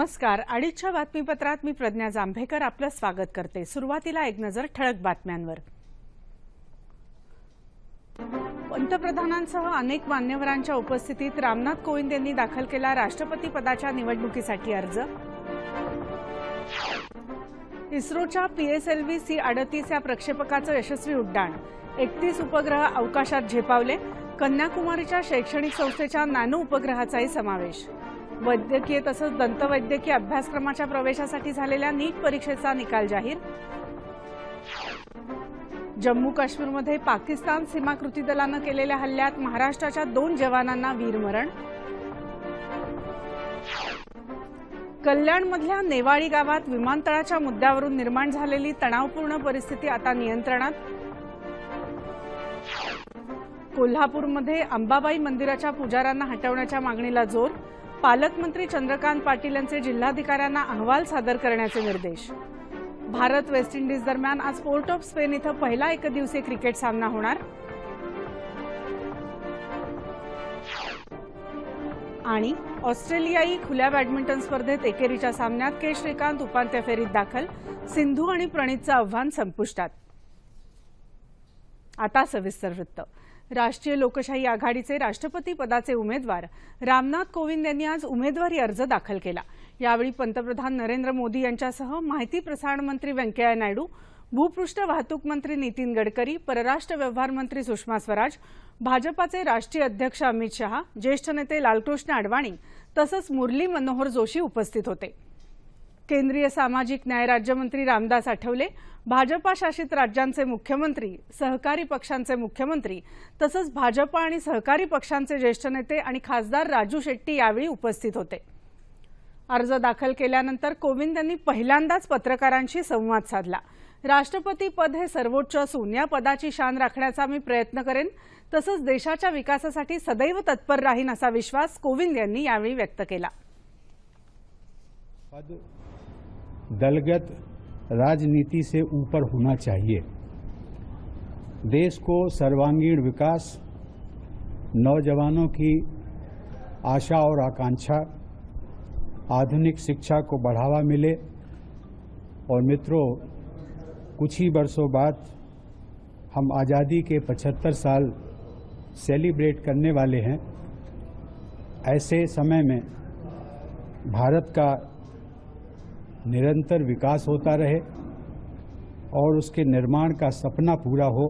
नमस्कार. अडीचच्या बातमीपत्रात मी प्रज्ञा जांभेकर आपलं स्वागत करते. सुरुवातीला एक नजर ठळक बातम्यांवर. पंतप्रधानांसह अनेक मान्यवरांच्या उपस्थितीत रामनाथ कोविंद यांनी दाखल केला राष्ट्रपती पदाच्या निवडणुकीसाठी अर्ज. इस्रोच्या पीएसएलव्ही सी अडतीस या प्रक्षेपकाचं यशस्वी उड्डाण. एकतीस उपग्रह अवकाशात झेपावले. कन्याकुमारीच्या शैक्षणिक संस्थेच्या नॅनो उपग्रहाचाही समावेश. वैद्यकीय तसंच दंतवैद्यकीय अभ्यासक्रमाच्या प्रवेशासाठी झालेल्या नीट परीक्षेचा निकाल जाहीर. जम्मू काश्मीरमध्ये पाकिस्तान सीमा कृती दलानं केलेल्या हल्ल्यात महाराष्ट्राच्या दोन जवानांना वीरमरण. कल्याणमधल्या नेवाळी गावात विमानतळाच्या मुद्द्यावरून निर्माण झालेली तणावपूर्ण परिस्थिती आता नियंत्रणात. कोल्हापूरमध्ये अंबाबाई मंदिराच्या पुजाऱ्यांना हटवण्याच्या मागणीला जोर. पालकमंत्री चंद्रकांत पाटील यांचे जिल्हाधिकाऱ्यांना अहवाल सादर करण्याचे निर्देश. भारत वेस्ट इंडिज दरम्यान आज पोर्ट ऑफ स्पेन इथं पहिला एकदिवसीय क्रिकेट सामना होणार. आणि ऑस्ट्रेलियाई खुल्या बॅडमिंटन स्पर्धेत एकेरीच्या सामन्यात के. श्रीकांत उपांत्य फेरीत दाखल सिंधू आणि प्रणीतचं आव्हान संपुष्टात. आता सविस्तर वृत्त. राष्ट्रीय लोकशाही आघाडीचे राष्ट्रपती पदाचे उमेदवार. रामनाथ कोविंद यांनी आज उमेदवारी अर्ज दाखल केला. यावेळी पंतप्रधान नरेंद्र मोदी यांच्यासह माहिती प्रसारण मंत्री व्यंकय्या नायडू भूपृष्ठ वाहतूक मंत्री नितीन गडकरी परराष्ट्र व्यवहार मंत्री सुषमा स्वराज भाजपाचे राष्ट्रीय अध्यक्ष अमित शहा ज्येष्ठ नेते लालकृष्ण अडवाणी तसंच मुरली मनोहर जोशी उपस्थित होते. केंद्रीय सामाजिक न्याय राज्यमंत्री रामदास आठवले भाजपा शासित राज्यांचे मुख्यमंत्री सहकारी पक्षांचे मुख्यमंत्री तसंच भाजपा आणि सहकारी पक्षांचे ज्येष्ठ नेते आणि खासदार राजू शेट्टी यावेळी उपस्थित होते. अर्ज दाखल केल्यानंतर कोविंद यांनी पहिल्यांदाच पत्रकारांशी संवाद साधला. राष्ट्रपती पद हे सर्वोच्च असून या पदाची शान राखण्याचा मी प्रयत्न करेन तसंच देशाच्या विकासासाठी सदैव तत्पर राहीन असा विश्वास कोविंद यांनी यावेळी व्यक्त केला. दलगत राजनीति से ऊपर होना चाहिए। देश को सर्वांगीण विकास, नौजवानों की आशा और आकांक्षा, आधुनिक शिक्षा को बढ़ावा मिले। और मित्रों, कुछ ही वर्षों बाद हम आज़ादी के 75 साल सेलिब्रेट करने वाले हैं। ऐसे समय में भारत का निरंतर विकास होता रहे और उसके निर्माण का सपना पूरा हो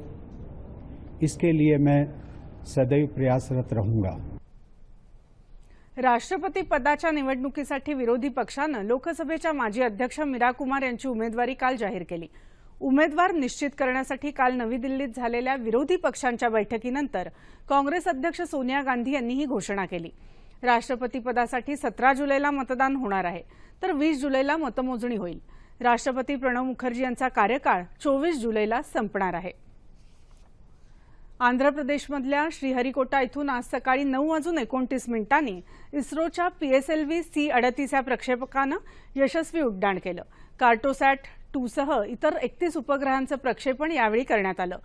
इसके लिए मैं सदैव प्रयासरत रहूंगा। राष्ट्रपती पदाच्या निवडणुकीसाठी विरोधी पक्षानं लोकसभेच्या माजी अध्यक्ष मीरा कुमार यांची उमेदवारी काल जाहीर केली. उमेदवार निश्चित करण्यासाठी काल नवी दिल्लीत झालेल्या विरोधी पक्षांच्या बैठकीनंतर काँग्रेस अध्यक्ष सोनिया गांधी यांनी ही घोषणा केली. राष्ट्रपती पदासाठी सतरा जुलैला मतदान होणार आहे. तर वीस जुलैला मतमोजणी होईल. राष्ट्रपती प्रणव मुखर्जी यांचा कार्यकाळ चोवीस जुलैला संपणार आहे. आंध्र प्रदेशमधल्या श्रीहरिकोटा इथून आज सकाळी नऊ वाजून एकोणतीस मिनिटांनी इस्रोच्या पीएसएलव्ही सी अडतीस या प्रक्षेपकानं यशस्वी उड्डाण केलं. कार्टोसॅट टू सह इतर एकतीस उपग्रहांचं प्रक्षेपण यावेळी करण्यात आलं.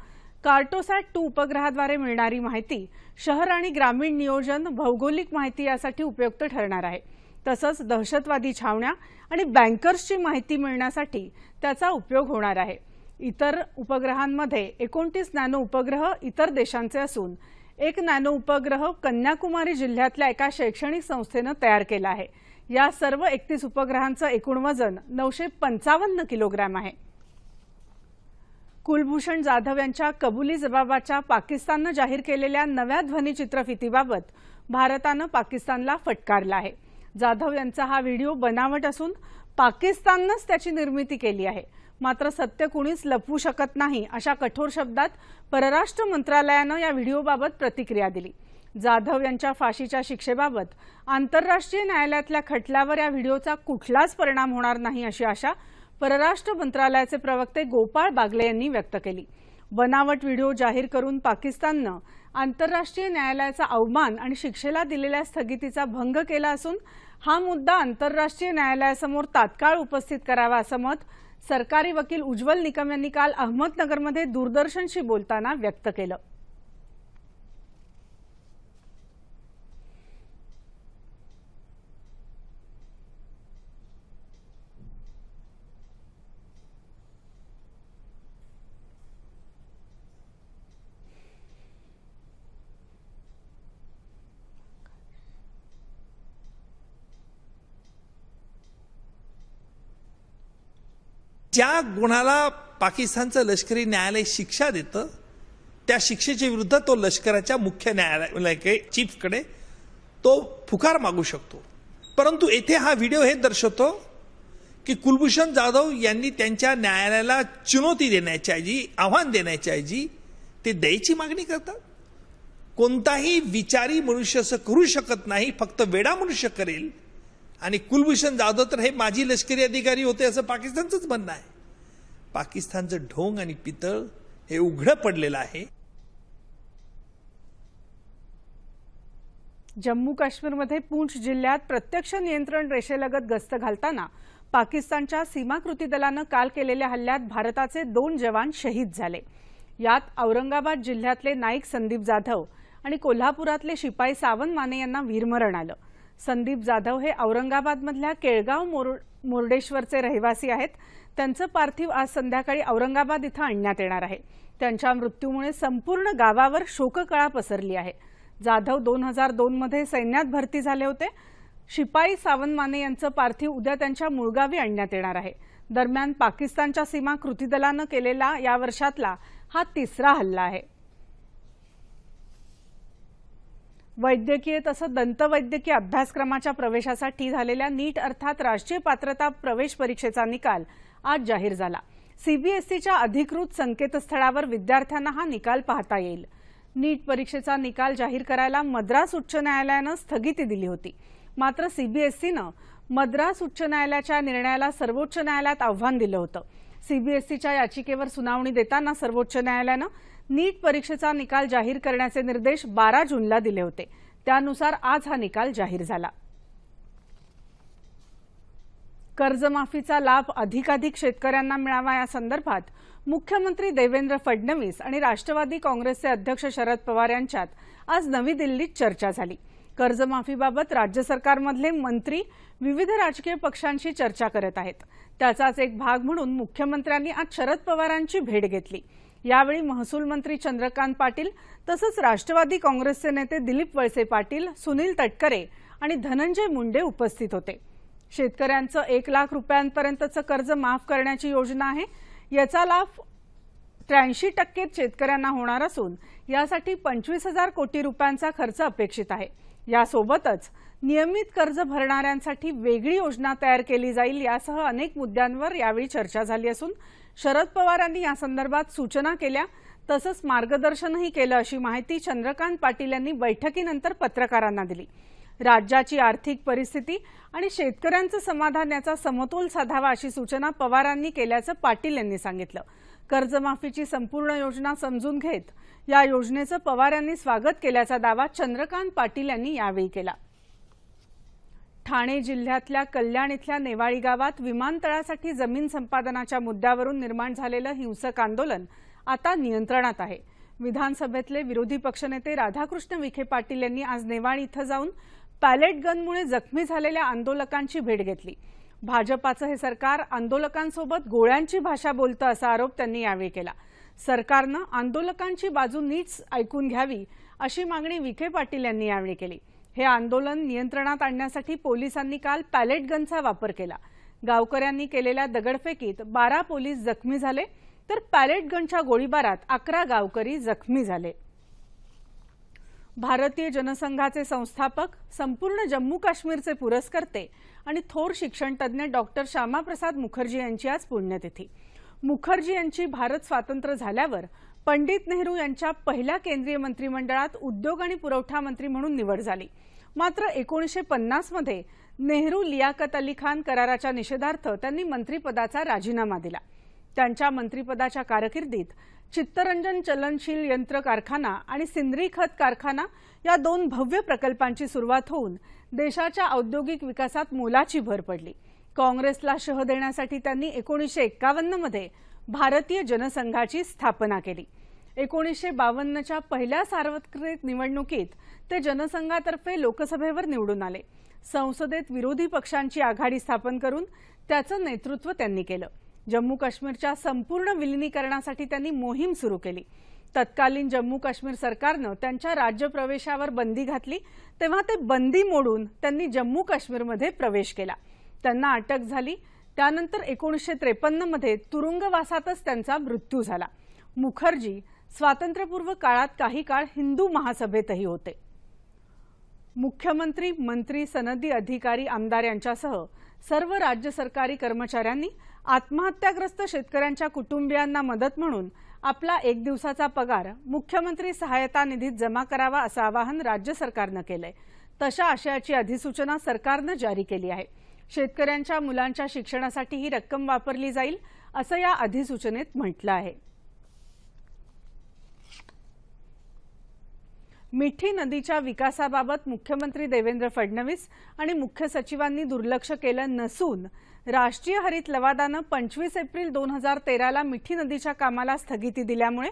कार्टोसॅट टू उपग्रहाद्वारे मिळणारी माहिती शहर आणि ग्रामीण नियोजन भौगोलिक माहिती यासाठी उपयुक्त ठरणार आहे. तसंच दहशतवादी छावण्या आणि बँकर्सची माहिती मिळण्यासाठी त्याचा उपयोग होणार आहे. इतर उपग्रहांमध्ये एकोणतीस नॅनो उपग्रह इतर देशांचे असून एक नॅनो उपग्रह कन्याकुमारी जिल्ह्यातल्या एका शैक्षणिक संस्थेनं तयार केला आहे. या सर्व एकतीस उपग्रहांचं एकूण वजन नऊशे पंचावन्न किलोग्रॅम आहे. कुलभूषण जाधव यांच्या कबुली जबाबाच्या पाकिस्ताननं जाहीर केलेल्या नव्या ध्वनिचित्रफितीबाबत भारतानं पाकिस्तानला फटकारला आहे. जाधव यांचा हा व्हिडिओ बनावट असून पाकिस्ताननंच त्याची निर्मिती केली आहे. मात्र सत्य कुणीच लपवू शकत नाही अशा कठोर शब्दात परराष्ट्र मंत्रालयानं या व्हिडिओबाबत प्रतिक्रिया दिली. जाधव यांच्या फाशीच्या शिक्षेबाबत आंतरराष्ट्रीय न्यायालयातल्या खटल्यावर या व्हिडिओचा कुठलाच परिणाम होणार नाही अशी आशा परराष्ट्र मंत्रालयाचे प्रवक्ते गोपाळ बागले यांनी व्यक्त केली. बनावट व्हिडिओ जाहीर करून पाकिस्ताननं आंतरराष्ट्रीय न्यायालयाचा अवमान आणि शिक्षेला दिलेल्या स्थगितीचा भंग केला असून हा मुद्दा आंतरराष्ट्रीय न्यायालयासमोर तात्काळ उपस्थित करावा असं मत सरकारी वकील उज्ज्वल निकम यांनी काल अहमदनगरमध्ये दूरदर्शनशी बोलताना व्यक्त केलं. ज्या गुणाला पाकिस्तानचं लष्करी न्यायालय शिक्षा देतं त्या शिक्षेच्या विरुद्ध तो लष्कराच्या मुख्य न्यायालय चीफकडे तो फुकार मागू शकतो. परंतु येथे हा व्हिडिओ हे दर्शवतो की कुलभूषण जाधव यांनी त्यांच्या न्यायालयाला चुनौती देण्याच्याऐवजी आव्हान देण्याच्याऐवजी ते द्यायची मागणी करतात. कोणताही विचारी मनुष्य असं करू शकत नाही फक्त वेडा मनुष्य करेल आणि कुलभूषण जाधव तर हे माजी लष्करी अधिकारी होते असं पाकिस्तानचंच म्हणणं आहे. पाकिस्तानचं ढोंग आणि पितळ हे उघडं पडलेलं आहे. जम्मू काश्मीरमध्ये पूंछ जिल्ह्यात प्रत्यक्ष नियंत्रण रेषेलगत गस्त घालताना पाकिस्तानच्या सीमा कृती दलानं काल केलेल्या हल्ल्यात भारताचे दोन जवान शहीद झाले. यात औरंगाबाद जिल्ह्यातले नाईक संदीप जाधव आणि कोल्हापुरातले शिपाई सावंत माने यांना वीरमरण आलं. संदीप जाधव हे औरंगाबादमधल्या केळगाव मोर मुर्डेश्वरचे रहिवासी आहेत. त्यांचं पार्थिव आज संध्याकाळी औरंगाबाद इथं आणण्यात येणार आहे. त्यांच्या मृत्यूमुळे संपूर्ण गावावर शोककळा पसरली आहे. जाधव दोन हजार दोनमध्ये सैन्यात भरती झाले होते. शिपाई सावंत माने यांचं पार्थिव उद्या त्यांच्या मुळगावी आणण्यात येणार आहे. दरम्यान पाकिस्तानच्या सीमा कृती दलानं केलेला या वर्षातला हा तिसरा हल्ला आहे. वैद्यकीय तसं दंतवैद्यकीय अभ्यासक्रमाच्या प्रवेशासाठी झालेल्या नीट अर्थात राष्ट्रीय पात्रता प्रवेश परीक्षेचा निकाल आज जाहीर झाला. सीबीएसईच्या अधिकृत संकेतस्थळावर विद्यार्थ्यांना हा निकाल पाहता येईल. नीट परीक्षेचा निकाल जाहीर करायला मद्रास उच्च न्यायालयानं स्थगिती दिली होती. मात्र सीबीएसईनं मद्रास उच्च न्यायालयाच्या निर्णयाला सर्वोच्च न्यायालयात आव्हान दिलं होतं. सीबीएसईच्या याचिकेवर सुनावणी देताना सर्वोच्च न्यायालयानं नीट परीक्षेचा निकाल जाहीर करण्याचे निर्देश बारा जूनला दिले होते. त्यानुसार आज हा निकाल जाहीर झाला. कर्जमाफीचा लाभ अधिकाधिक शेतकऱ्यांना मिळावा या संदर्भात मुख्यमंत्री देवेंद्र फडणवीस आणि राष्ट्रवादी काँग्रेसचे अध्यक्ष शरद पवार यांच्यात आज नवी दिल्लीत चर्चा झाली. कर्जमाफीबाबत राज्य सरकारमधले मंत्री विविध राजकीय पक्षांशी चर्चा करत आहेत. त्याचाच एक भाग म्हणून मुख्यमंत्र्यांनी आज शरद पवारांची भेट घेतली. यावेळी महसूल मंत्री चंद्रकांत पाटील तसंच राष्ट्रवादी काँग्रेसचे नेते दिलीप वळसे पाटील सुनील तटकरे आणि धनंजय मुंडे उपस्थित होते. शेतकऱ्यांचं एक लाख रुपयांपर्यंतचं कर्ज माफ करण्याची योजना आहे. याचा लाभ त्र्याऐंशी टक्के शेतकऱ्यांना होणार असून यासाठी पंचवीस हजार कोटी रुपयांचा खर्च अपेक्षित आहे. यासोबतच नियमित कर्ज भरणाऱ्यांसाठी वेगळी योजना तयार केली जाईल यासह अनेक मुद्द्यांवर यावेळी चर्चा झाली असून शरद पवार यांनी यासंदर्भात सूचना केल्या. तसंच मार्गदर्शनही केलं अशी माहिती चंद्रकांत पाटील यांनी बैठकीनंतर पत्रकारांना दिली. राज्याची आर्थिक परिस्थिती आणि शेतकऱ्यांचं समाधान याचा समतोल साधावा अशी सूचना पवारांनी केल्याचं पाटील यांनी सांगितलं. कर्जमाफीची संपूर्ण योजना समजून घेत या योजनेचं पवार यांनी स्वागत केल्याचा दावा चंद्रकांत पाटील यांनी यावेळी केला. ठाणे जिल्ह्यातल्या कल्याण इथल्या नेवाळी गावात विमानतळासाठी जमीन संपादनाच्या मुद्द्यावरून निर्माण झालेलं हिंसक आंदोलन आता नियंत्रणात आहे. विधानसभेतले विरोधी पक्षनेते राधाकृष्ण विखे पाटील यांनी आज नेवाळी इथं जाऊन पॅलेट गनमुळे जखमी झालेल्या आंदोलकांची भेट घेतली. भाजपाचं हे सरकार आंदोलकांसोबत गोळ्यांची भाषा बोलतं असा आरोप त्यांनी यावेळी केला. सरकारनं आंदोलकांची बाजू नीट ऐकून घ्यावी अशी मागणी विखे पाटील यांनी यावेळी केली. हे आंदोलन नियंत्रणात आणण्यासाठी पोलिसांनी काल पॅलेट गनचा वापर केला. गावकऱ्यांनी केलेल्या दगडफेकीत बारा पोलीस जखमी झाले तर पॅलेट गनच्या गोळीबारात अकरा गावकरी जखमी झाले. भारतीय जनसंघाचे संस्थापक संपूर्ण जम्मू काश्मीरचे पुरस्कर्ते आणि थोर शिक्षणतज्ज्ञ डॉक्टर श्यामाप्रसाद मुखर्जी यांची आज पुण्यतिथी. मुखर्जी यांची भारत स्वातंत्र्य झाल्यावर पंडित नेहरू यांच्या पहिल्या केंद्रीय मंत्रिमंडळात उद्योग आणि पुरवठा मंत्री म्हणून निवड झाली. मात्र एकोणीसशे पन्नासमध्ये नेहरू लियाकत अली खान कराराच्या निषेधार्थ त्यांनी मंत्रिपदाचा राजीनामा दिला. त्यांच्या मंत्रिपदाच्या कारकिर्दीत चित्तरंजन चलनशील यंत्र कारखाना आणि सिंद्री खत कारखाना या दोन भव्य प्रकल्पांची सुरुवात होऊन देशाच्या औद्योगिक विकासात मोलाची भर पडली. काँग्रेसला शह देण्यासाठी त्यांनी एकोणीसशे एक्कावन्नमध्ये भारतीय जनसंघाची स्थापना केली. एकोणीसशे बावन्नच्या पहिल्या सार्वत्रिक निवडणुकीत ते जनसंघातर्फे लोकसभेवर निवडून आले. संसदेत विरोधी पक्षांची आघाडी स्थापन करून त्याचं नेतृत्व त्यांनी केलं. जम्मू काश्मीरच्या संपूर्ण विलिनीकरणासाठी त्यांनी मोहीम सुरू केली. तत्कालीन जम्मू काश्मीर सरकारनं त्यांच्या राज्य प्रवेशावर बंदी घातली तेव्हा ते बंदी मोडून त्यांनी जम्मू काश्मीरमध्ये प्रवेश केला. त्यांना अटक झाली त्यानंतर एकोणीसशे त्रेपन्नमध्ये तुरुंगवासातच त्यांचा मृत्यू झाला. मुखर्जी स्वातंत्र्यपूर्व काळात काही काळ हिंदू महासभेतही होते. मुख्यमंत्री मंत्री सनदी अधिकारी आमदार यांच्यासह सर्व राज्य सरकारी कर्मचाऱ्यांनी आत्महत्याग्रस्त शेतकऱ्यांच्या कुटुंबियांना मदत म्हणून आपला एक दिवसाचा पगार मुख्यमंत्री सहायता निधीत जमा करावा असं आवाहन राज्य सरकारनं केलंय. तशा आशयाची अधिसूचना सरकारनं जारी केली आहे. शेतकऱ्यांच्या मुलांच्या शिक्षणासाठी ही रक्कम वापरली जाईल असं या अधिसूचनेत म्हटलं आहे. मिठी नदीच्या विकासाबाबत मुख्यमंत्री देवेंद्र फडणवीस आणि मुख्य सचिवांनी दुर्लक्ष केलं नसून राष्ट्रीय हरित लवादानं पंचवीस एप्रिल दोन हजार तेराला मिठी नदीच्या कामाला स्थगिती दिल्यामुळे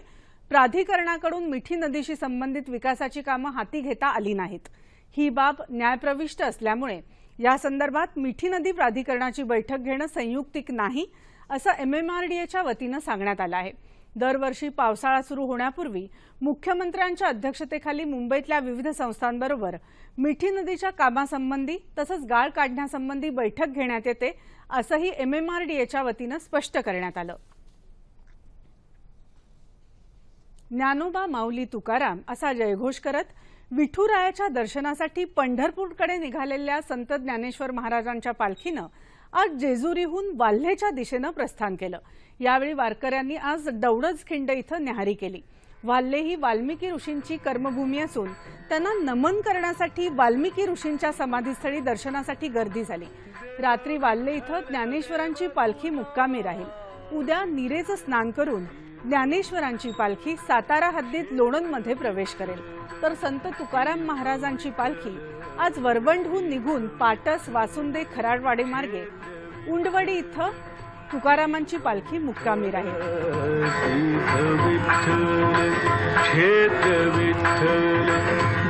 प्राधिकरणाकडून मिठी नदीशी संबंधित विकासाची कामं हाती घेता आली नाहीत. ही बाब न्यायप्रविष्ट असल्यामुळे या संदर्भात मिठी नदी प्राधिकरणाची बैठक घेणं संयुक्तिक नाही असं एमएमआरडीएच्या वतीनं सांगण्यात आलं आहे. दरवर्षी पावसाळा सुरू होण्यापूर्वी मुख्यमंत्र्यांच्या अध्यक्षतेखाली मुंबईतल्या विविध संस्थांबरोबर मिठी नदीच्या कामासंबंधी तसंच गाळ काढण्यासंबंधी बैठक घेण्यात येते असंही एमएमआरडीएच्या वतीनं स्पष्ट करण्यात आलं. ज्ञानोबा माऊली तुकाराम असा जयघोष करत विठुरायाच्या दर्शनासाठी पंढरपूरकडे निघालेल्या संत ज्ञानेश्वर महाराजांच्या पालखीनं आज जेजुरीहून वाल्हेच्या दिशेनं प्रस्थान केलं. यावेळी वारकऱ्यांनी आज दौडज खिंड इथं न्याहारी केली. वाल्हे ही वाल्मिकी ऋषींची कर्मभूमी असून त्यांना नमन करण्यासाठी वाल्मिकी ऋषींच्या समाधीस्थळी दर्शनासाठी गर्दी झाली. रात्री वाल्हे इथं ज्ञानेश्वरांची पालखी मुक्कामी राहील. उद्या निरेचं स्नान करून ज्ञानेश्वरांची पालखी सातारा हद्दीत लोणंदमध्ये प्रवेश करेल. तर संत तुकाराम महाराजांची पालखी आज वरबंडहून निघून पाटस वासुंदे खराडवाडे मार्गे उंडवडी इथं तुकारामांची पालखी मुक्कामी राहील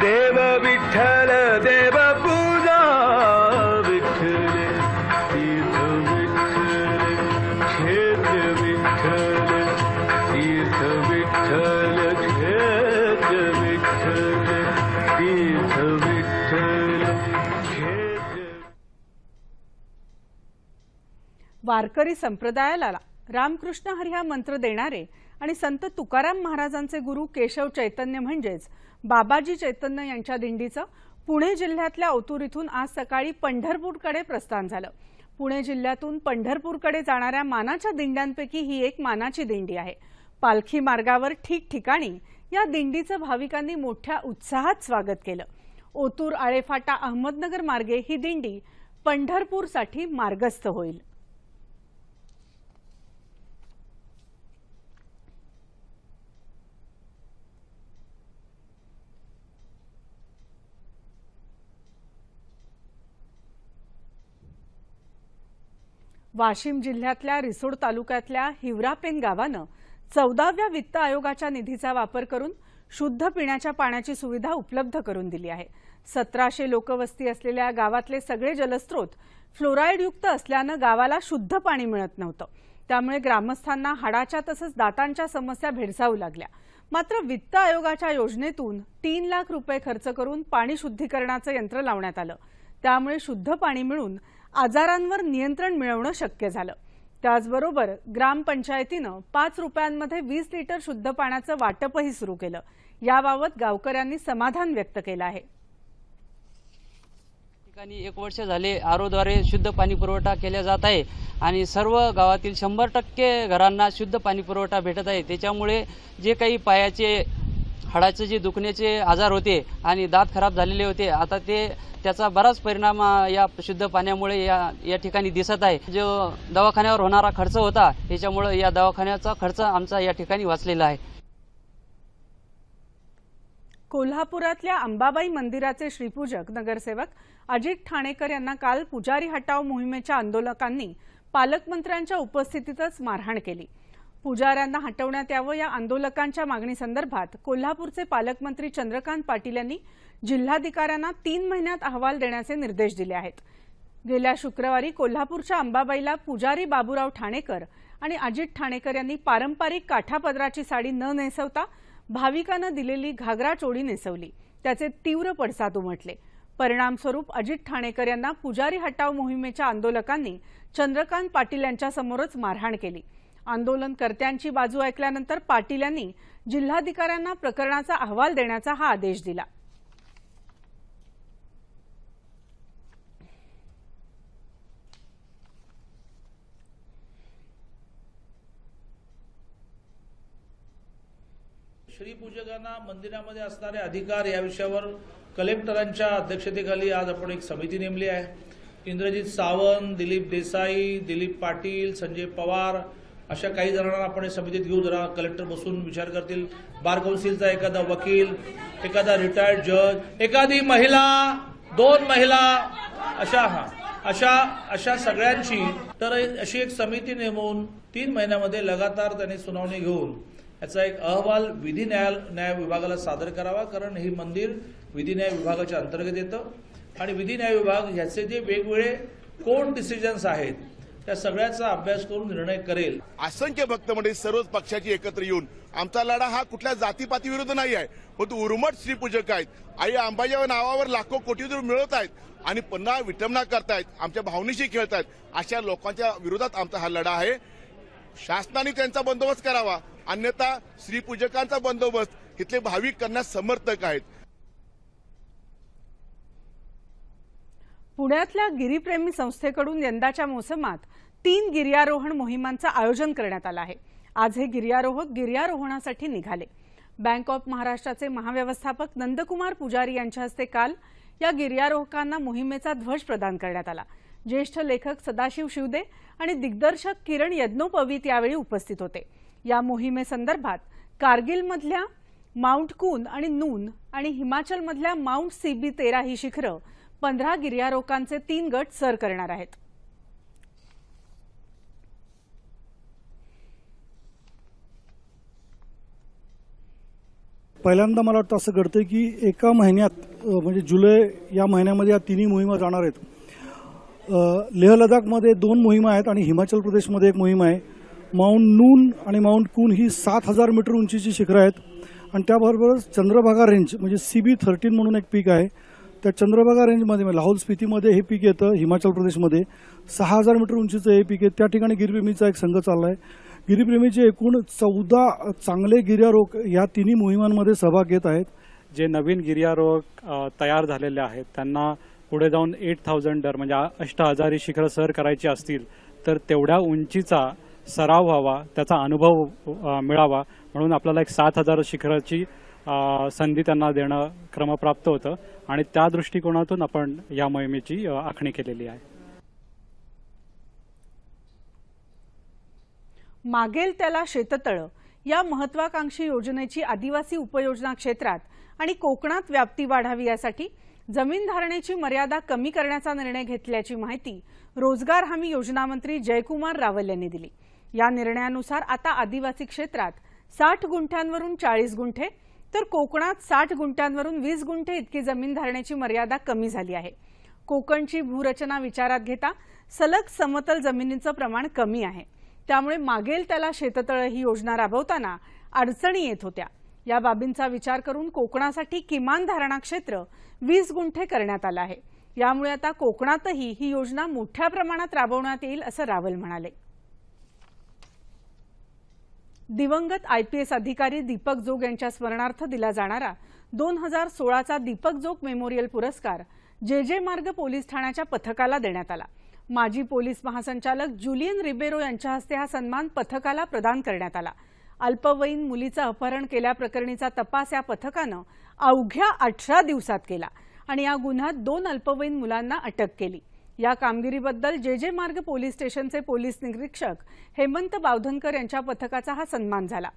देव विठ्ठल देव वारकरी संप्रदायाला रामकृष्ण हरी हा मंत्र देणारे आणि संत तुकाराम महाराजांचे गुरु केशव चैतन्य म्हणजेच बाबाजी चैतन्य यांच्या दिंडीचं पुणे जिल्ह्यातल्या ओतूर इथून आज सकाळी पंढरपूरकडे प्रस्थान झालं. पुणे जिल्ह्यातून पंढरपूरकडे जाणाऱ्या मानाच्या दिंड्यांपैकी ही एक मानाची दिंडी आहे. पालखी मार्गावर ठिकठिकाणी या दिंडीचं भाविकांनी मोठ्या उत्साहात स्वागत केलं. ओतूर आळेफाटा अहमदनगर मार्गे ही दिंडी पंढरपूरसाठी मार्गस्थ होईल. वाशिम जिल्ह्यातल्या रिसोड तालुक्यातल्या हिवरापेन गावानं चौदाव्या वित्त आयोगाच्या निधीचा वापर करून शुद्ध पिण्याच्या पाण्याची सुविधा उपलब्ध करून दिली आहे. सतराशे लोकवस्ती असलेल्या गावातले सगळे जलस्रोत फ्लोराईडयुक्त असल्यानं गावाला शुद्ध पाणी मिळत नव्हतं. त्यामुळे ग्रामस्थांना हाडाच्या तसंच दातांच्या समस्या भेडसावू लागल्या. मात्र वित्त आयोगाच्या योजनेतून तीन लाख रुपये खर्च करून पाणी शुद्धीकरणाचं यंत्र लावण्यात आलं. त्यामुळे शुद्ध पाणी मिळून आजारांवर नियंत्रण मिळवणं शक्य झालं. त्याचबरोबर ग्रामपंचायतीनं पाच रुपयांमध्ये वीस लिटर शुद्ध पाण्याचं वाटपही सुरू केलं. याबाबत गावकऱ्यांनी समाधान व्यक्त केलं आहे. ठिकाणी एक वर्ष झाले आरोद्वारे शुद्ध पाणी पुरवठा केला जात आहे आणि सर्व गावातील शंभर टक्के घरांना शुद्ध पाणी पुरवठा भेटत आहे. त्याच्यामुळे जे काही पायाचे हाडाचे जे दुखण्याचे आजार होते आणि दात खराब झालेले होते आता ते त्याचा बराच परिणाम या शुद्ध पाण्यामुळे या या ठिकाणी दिसत आहे. जो दवाखान्यावर होणारा खर्च होता याच्यामुळे या दवाखान्याचा खर्च आमचा या ठिकाणी वाचलेला आहे. कोल्हापुरातल्या अंबाबाई मंदिराचे श्रीपूजक नगरसेवक अजित ठाणेकर यांना काल पुजारी हटाव मोहिमेच्या आंदोलकांनी पालकमंत्र्यांच्या उपस्थितीतच मारहाण केली. पुजाऱ्यांना हटवण्यात यावं या आंदोलकांच्या मागणीसंदर्भात कोल्हापूरचे पालकमंत्री चंद्रकांत पाटील यांनी जिल्हाधिकाऱ्यांना तीन महिन्यात अहवाल देण्याचे निर्देश दिले आहेत. गेल्या शुक्रवारी कोल्हापूरच्या अंबाबाईला पुजारी बाबूराव ठाणेकर आणि अजित ठाणेकर यांनी पारंपरिक काठापदराची साडी न नेसवता भाविकानं दिलेली घागरा चोळी नेसवली. त्याचे तीव्र पडसाद उमटले. परिणामस्वरूप अजित ठाणेकर यांना पुजारी हटाव मोहिमेच्या आंदोलकांनी चंद्रकांत पाटील यांच्यासमोरच मारहाण केली. आंदोलनकर्त्यांची बाजू ऐकल्यानंतर पाटील यांनी जिल्हाधिकाऱ्यांना प्रकरणाचा अहवाल देण्याचा हा आदेश दिला. श्रीपूजकांना मंदिरामध्ये असणारे अधिकार या विषयावर कलेक्टरांच्या अध्यक्षतेखाली आज आपण एक समिती नेमली आहे. इंद्रजित सावंत दिलीप देसाई दिलीप पाटील संजय पवार अशा काही जणांना आपण समितीत घेऊ जरा कलेक्टर बसून विचार करतील. बार काउन्सिलचा एखादा वकील एखादा रिटायर्ड जज एखादी महिला दोन महिला अशा हा अशा अशा सगळ्यांची. तर अशी एक समिती नेमून तीन महिन्यामध्ये लगातार त्यांनी सुनावणी घेऊन याचा एक अहवाल विधी न्याय न्याय विभागाला सादर करावा कारण हे मंदिर विधी न्याय विभागाच्या अंतर्गत येतं. आणि विधी न्याय विभाग ह्याचे जे वेगवेगळे कोण डिसिजन्स आहेत त्या सगळ्याचा अभ्यास करून निर्णय करेल. असंख्य भक्त मंडळी सर्वच पक्षाची एकत्र येऊन आमचा लढा हा कुठल्या जातीपाती विरुद्ध नाही आहे परंतु उर्मट श्रीपूजक आहेत. आई अंबाच्या नावावर लाखो कोटी रुपये मिळवत आहेत आणि पुन्हा विटंबना करतायत आमच्या भावनेशी खेळतायत. अशा लोकांच्या विरोधात आमचा हा लढा आहे. शासनाने त्यांचा बंदोबस्त करावा. अन्यथा श्रीपूजकांचा बंदोबस्त इथले भाविक करण्यास समर्थक आहेत. पुण्यातल्या गिरीप्रेमी संस्थेकडून यंदाच्या मोसमात तीन गिर्यारोहण मोहिमांचं आयोजन करण्यात आलं आहे. आज हे गिर्यारोहक गिर्यारोहणासाठी निघाले. बँक ऑफ महाराष्ट्राचे महाव्यवस्थापक नंदकुमार पुजारी यांच्या हस्ते काल या गिर्यारोहकांना मोहिमेचा ध्वज प्रदान करण्यात आला. ज्येष्ठ लेखक सदाशिव शिवदे आणि दिग्दर्शक किरण यज्ञोपवीत यावेळी उपस्थित होते. या मोहिमेसंदर्भात कारगिलमधल्या माउंट कून आणि नून आणि हिमाचलमधल्या माउंट सीबी तेरा ही शिखरं पंधरा गिर्यारोहकांचे तीन गट सर करणार आहेत. पहिल्यांदा मला वाटतं असं घडतं की एका महिन्यात म्हणजे जुलै या महिन्यामध्ये या तिन्ही मोहिमा जाणार आहेत. लेह लडाखमध्ये दोन मोहिमा आहेत आणि हिमाचल प्रदेशमध्ये एक मोहीम आहे. माउंट नून आणि माउंट कून ही सात हजार मीटर उंचीची शिखरं आहेत. आणि त्याबरोबरच चंद्रभागा रेंज म्हणजे सी बी थर्टीन म्हणून एक पीक आहे. तर चंद्रभागा रेंजमध्ये म्हणजे लाहौल स्पितीमध्ये हे पीक येतं हिमाचल प्रदेशमध्ये. सहा हजार मीटर उंचीचं हे पीक आहे. त्या ठिकाणी गिरप्रेमीचा एक संघ चालला आहे गिरीप्रेमीचे एकूण चौदा चांगले गिर्यारोग या तिन्ही मोहिमांमध्ये सहभाग घेत आहेत. जे नवीन गिर्यारोहक तयार झालेले आहेत त्यांना पुढे जाऊन एट थाउजंड डर म्हणजे अष्ट हजारी शिखरं सर करायची असतील तर तेवढ्या उंचीचा सराव व्हावा त्याचा अनुभव मिळावा म्हणून आपल्याला एक सात हजार शिखराची संधी त्यांना देणं क्रमप्राप्त होतं. आणि त्या दृष्टिकोनातून आपण या मोहिमेची आखणी केलेली आहे. मागेल त्याला शेततळं या महत्वाकांक्षी योजनेची आदिवासी उपयोजना क्षेत्रात आणि कोकणात व्याप्ती वाढावी यासाठी जमीन धारणेची मर्यादा कमी करण्याचा निर्णय घेतल्याची माहिती रोजगार हमी योजना मंत्री जयकुमार रावल यांनी दिली. या निर्णयानुसार आता आदिवासी क्षेत्रात साठ गुंठ्यांवरून चाळीस गुंठे तर कोकणात साठ गुंठ्यांवरून वीस गुंठे इतकी जमीन धारणेची मर्यादा कमी झाली आहे. कोकणची भूरचना विचारात घेता सलग समतल जमिनीचं प्रमाण कमी आहे. त्यामुळे मागेल त्याला शेततळं ही योजना राबवताना अडचणी येत होत्या. या बाबींचा विचार करून कोकणासाठी किमान धारणा क्षेत्र वीस गुंठे करण्यात आलं आहे. यामुळे आता कोकणातही ही योजना मोठ्या प्रमाणात राबवण्यात येईल असं रावल म्हणाले. दिवंगत आयपीएस अधिकारी दीपक जोग यांच्या स्मरणार्थ दिला जाणारा दोन हजार सोळाचा दीपक जोग मेमोरियल पुरस्कार जे जे मार्ग पोलीस ठाण्याच्या पथकाला देण्यात आला. माजी पोलीस महासंचालक जुलियन रिबेरो यांच्या हस्ते हा सन्मान पथकाला प्रदान करण्यात आला. अल्पवयीन मुलीचं अपहरण केल्याप्रकरणीचा तपास या पथकानं अवघ्या अठरा दिवसात केला आणि या गुन्ह्यात दोन अल्पवयीन मुलांना अटक केली. या कामगिरीबद्दल जे जे मार्ग पोलीस स्टेशनचे पोलीस निरीक्षक हेमंत बावधनकर यांच्या पथकाचा हा सन्मान झाला.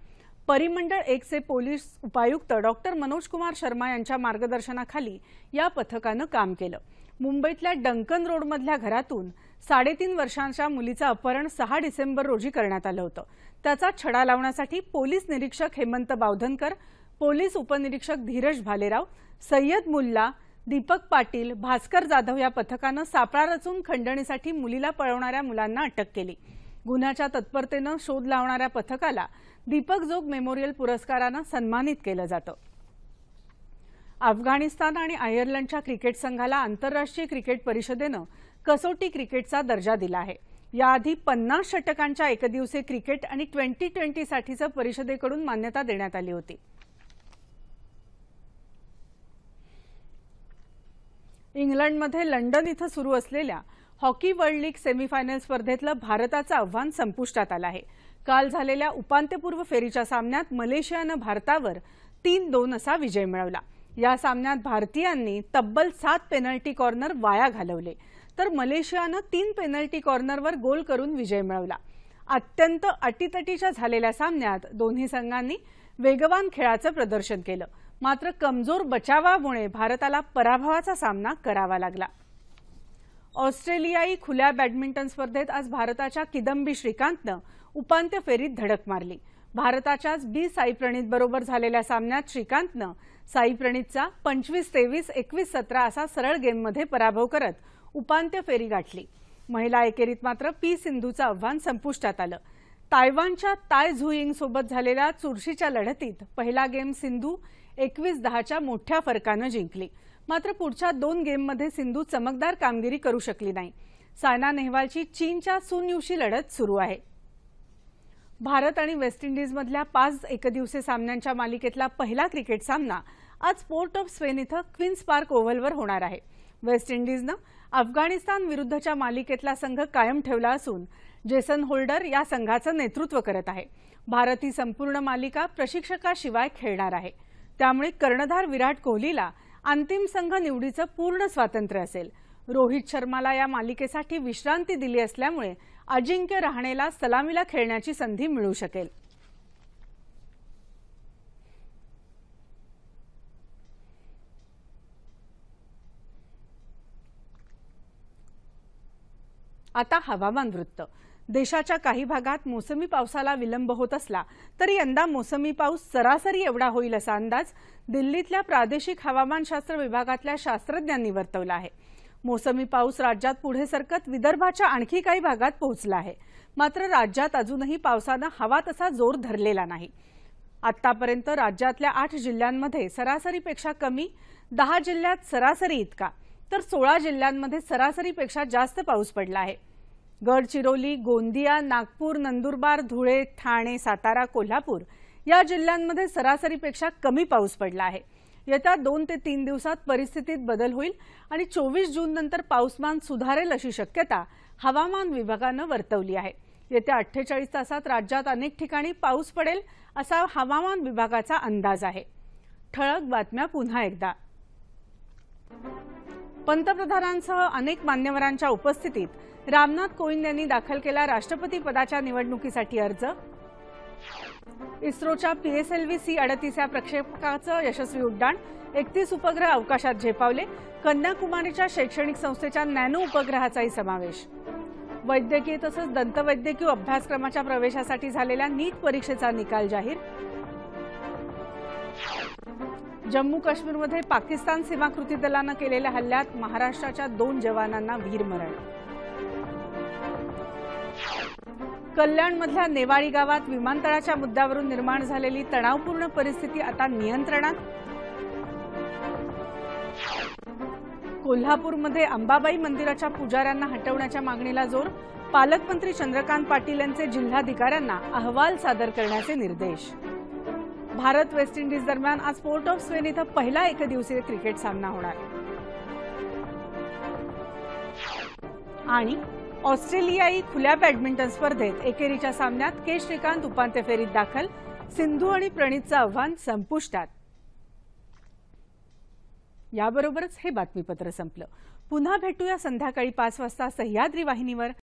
परिमंडळ एकचे पोलीस उपायुक्त डॉक्टर मनोज कुमार शर्मा यांच्या मार्गदर्शनाखाली या पथकानं काम केलं. मुंबईतल्या डंकन रोडमधल्या घरातून साडेतीन वर्षांच्या मुलीचं अपहरण सहा डिसेंबर रोजी करण्यात आलं होतं. त्याचा छडा लावण्यासाठी पोलीस निरीक्षक हेमंत बावधनकर पोलीस उपनिरीक्षक धीरज भालेराव सय्यद मुल्ला दीपक पाटील भास्कर जाधव या पथकानं सापळा रचून खंडणीसाठी मुलीला पळवणाऱ्या मुलांना अटक केली. गुन्ह्याच्या तत्परतेनं शोध लावणाऱ्या पथकाला दीपक जोग मेमोरियल पुरस्कारानं सन्मानित केलं जातं. अफगाणिस्तान आणि आयर्लंडच्या क्रिकेट संघाला आंतरराष्ट्रीय क्रिकेट परिषदेनं कसोटी क्रिकेटचा दर्जा दिला आहे. याआधी पन्नास षटकांच्या एकदिवसीय क्रिकेट आणि ट्वेंटी ट्वेंटीसाठीचं परिषदेकडून मान्यता देण्यात आली होती. इंग्लंडमध्ये लंडन इथं सुरू असलेल्या हॉकी वर्ल्ड लीग सेमीफायनल स्पर्धेतलं भारताचं आव्हान संपुष्टात आलं आहे. काल झालेल्या उपांत्यपूर्व फेरीच्या सामन्यात मलेशियानं भारतावर तीन दोन असा विजय मिळवला. या सामन्यात भारतीयांनी तब्बल सात पेनल्टी कॉर्नर वाया घालवले. तर मलेशियानं तीन पेनल्टी कॉर्नरवर गोल करून विजय मिळवला. अत्यंत अटीतटीच्या झालेल्या सामन्यात दोन्ही संघांनी वेगवान खेळाचं प्रदर्शन केलं. मात्र कमजोर बचावामुळे भारताला पराभवाचा सामना करावा लागला. ऑस्ट्रेलियाई खुल्या बॅडमिंटन स्पर्धेत आज भारताच्या किदंबी श्रीकांतनं उपांत्य फेरीत धडक मारली. भारताच्याच बी साई प्रणीत बरोबर झालेल्या सामन्यात श्रीकांतनं साई प्रणीतचा पंचवीस तेवीस एकवीस सतरा असा सरळ गेममध्ये पराभव करत उपांत्य फेरी गाठली. महिला एकेरीत मात्र पी सिंधूचं आव्हान संपुष्टात आलं. तायवानच्या ताय झुईंग सोबत झालेल्या चुरशीच्या लढतीत पहिला गेम सिंधू एकवीस दहाच्या मोठ्या फरकानं जिंकली. मात्र पुढच्या दोन गेममध्ये सिंधू चमकदार कामगिरी करू शकली नाही. सायना नेहवालची चीनच्या सुन लढत सुरू आहे. भारत आणि वेस्ट इंडिजमधल्या पाच एकदिवसीय सामन्यांच्या मालिकेतला पहिला क्रिकेट सामना आज पोर्ट ऑफ स्पेन इथं क्वीन्स पार्क ओव्हलवर होणार आहे. वेस्ट इंडिजनं अफगाणिस्तान विरुद्धच्या मालिकेतला संघ कायम ठेवला असून जेसन होल्डर या संघाचं नेतृत्व करत आहे. भारत ही संपूर्ण मालिका प्रशिक्षकाशिवाय खेळणार आहे. त्यामुळे कर्णधार विराट कोहलीला अंतिम संघ निवडीचं पूर्ण स्वातंत्र्य असेल. रोहित शर्माला या मालिकेसाठी विश्रांती दिली असल्यामुळे अजिंक्य रहाणेला सलामीला खेळण्याची संधी मिळू शकेल. आता हवामान वृत्त. देशाच्या काही भागात मोसमी पावसाला विलंब होत असला तरी यंदा मोसमी पाऊस सरासरी एवढा होईल असा अंदाज दिल्लीतल्या प्रादेशिक हवामानशास्त्र विभागातल्या शास्त्रज्ञांनी वर्तवला आहे. मोसमी पाऊस राज्यात पुढे सरकत विदर्भाच्या आणखी काही भागात पोहोचला आहे. मात्र राज्यात अजूनही पावसानं हवा तसा जोर धरलेला नाही. आतापर्यंत राज्यातल्या आठ जिल्ह्यांमध्ये सरासरीपेक्षा कमी दहा जिल्ह्यात सरासरी इतका. तर सोळा जिल्ह्यांमध्ये सरासरीपेक्षा जास्त पाऊस पडला आहे. गडचिरोली गोंदिया नागपूर नंदुरबार धुळे ठाणे सातारा कोल्हापूर या जिल्ह्यांमध्ये सरासरीपेक्षा कमी पाऊस पडला आहे. येत्या दोन ते तीन दिवसात परिस्थितीत बदल होईल आणि चोवीस जून नंतर पाऊसमान सुधारेल अशी शक्यता हवामान विभागानं वर्तवली आहे. येत्या अठ्ठेचाळीस तासात राज्यात अनेक ठिकाणी पाऊस पडेल असा हवामान विभागाचा अंदाज आहे. ठळक बातम्या पुन्हा एकदा. पंतप्रधानांसह अनेक मान्यवरांच्या उपस्थितीत रामनाथ कोविंद यांनी दाखल केला राष्ट्रपती पदाच्या निवडणुकीसाठी अर्ज. इस्रोच्या पीएसएलव्ही सी अडतीस या प्रक्षेपकाचं यशस्वी उड्डाण. एकतीस उपग्रह अवकाशात झेपावले. कन्याकुमारीच्या शैक्षणिक संस्थेच्या नॅनो उपग्रहाचाही समावेश. वैद्यकीय तसंच दंतवैद्यकीय अभ्यासक्रमाच्या प्रवेशासाठी झालेल्या नीट परीक्षेचा निकाल जाहीर. जम्मू काश्मीरमध्ये पाकिस्तान सीमा कृती दलानं केलेल्या हल्ल्यात महाराष्ट्राच्या दोन जवानांना वीरमरण. कल्याणमधल्या नेवाळी गावात विमानतळाच्या मुद्द्यावरून निर्माण झालेली तणावपूर्ण परिस्थिती आता नियंत्रणात. कोल्हापूरमध्ये अंबाबाई मंदिराच्या पुजाऱ्यांना हटवण्याच्या मागणीला जोर. पालकमंत्री चंद्रकांत पाटील यांचे जिल्हाधिकाऱ्यांना अहवाल सादर करण्याचे निर्देश. भारत वेस्ट इंडिज दरम्यान आज पोर्ट ऑफ स्पेन इथं पहिला एकदिवसीय क्रिकेट सामना होणार. आणि ऑस्ट्रेलियाई खुल्या बॅडमिंटन स्पर्धेत एकेरीच्या सामन्यात के श्रीकांत उपांत्य फेरीत दाखल. सिंधू आणि प्रणितचं आव्हान संपुष्टात. याबरोबरच हे बातमीपत्र संपलं. पुन्हा भेटूया संध्याकाळी पाच वाजता सह्याद्री वाहिनीवर.